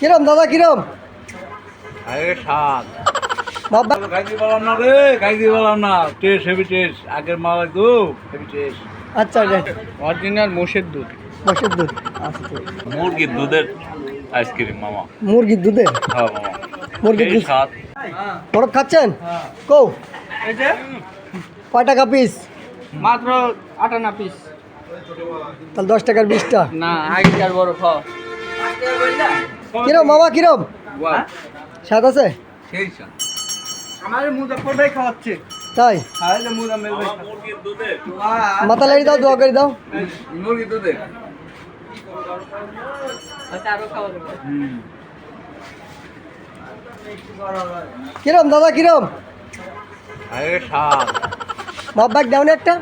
কিরম দাদা কিরম? আচ্ছা অরিজিনাল মোষের দুধ। দুধ। আচ্ছা মুরগির দুধের আইসক্রিম মামা। মুরগির দুধের হ্যাঁ মামা। মুরগির দুধ। খাচ্ছেন? কৌ এই যে? কয় টাকা পিস মাত্র আটানা পিস তাহলে দশ টাকার বিশটা না আগেকার বড় খাও কিরম মামা কিরম? স্বাদ আছে? সেই স্বাদ। খাওয়াচ্ছে। তাই? মাথা লাগি দাও দোয়া করে দাও। মুরগির কিরম দাদা কিরম? বাপ দাও না একটা।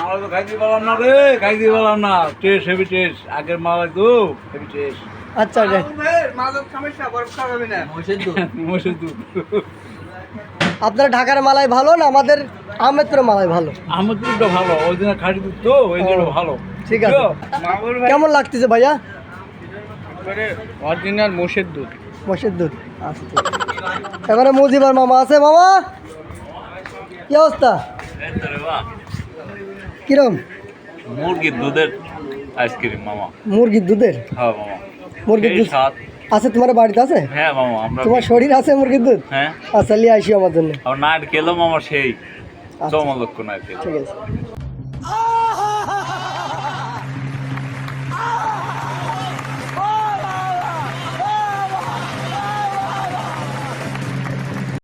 আমরা তো খাইতে পারলাম না রে খাইতে পারলাম না। টেস্ট হেভি টেস্ট আগের মাল হেভি টেস্ট আচ্ছা আপনার ঢাকার মালাই ভালো না আমাদের আহমেদপুরের মালাই ভালো? আমার দুধটা ভালো ওই জন্য খাঁটি দুধ তো ওই জন্য ভালো। ঠিক আছে। কেমন লাগতেছে ভাইয়া? অরিজিনাল মোষের দুধ। মোষের দুধ আচ্ছা। এবারে মুজিবার মামা আছে মামা? কি অবস্থা? কিরম? মুরগির দুধের আইসক্রিম মামা। মুরগির দুধের? হ্যাঁ মামা। মুরগির দুধ? আছে তোমার বাড়িতে আছে? হ্যাঁ মামা আমরা তোমার শরীর আছে মুরগির দুধ? হ্যাঁ। আচ্ছা নিয়ে আসি আমার জন্য। আর নারকেলও মামা সেই। আচ্ছা। চমলক্ষ নারকেল ঠিক আছে।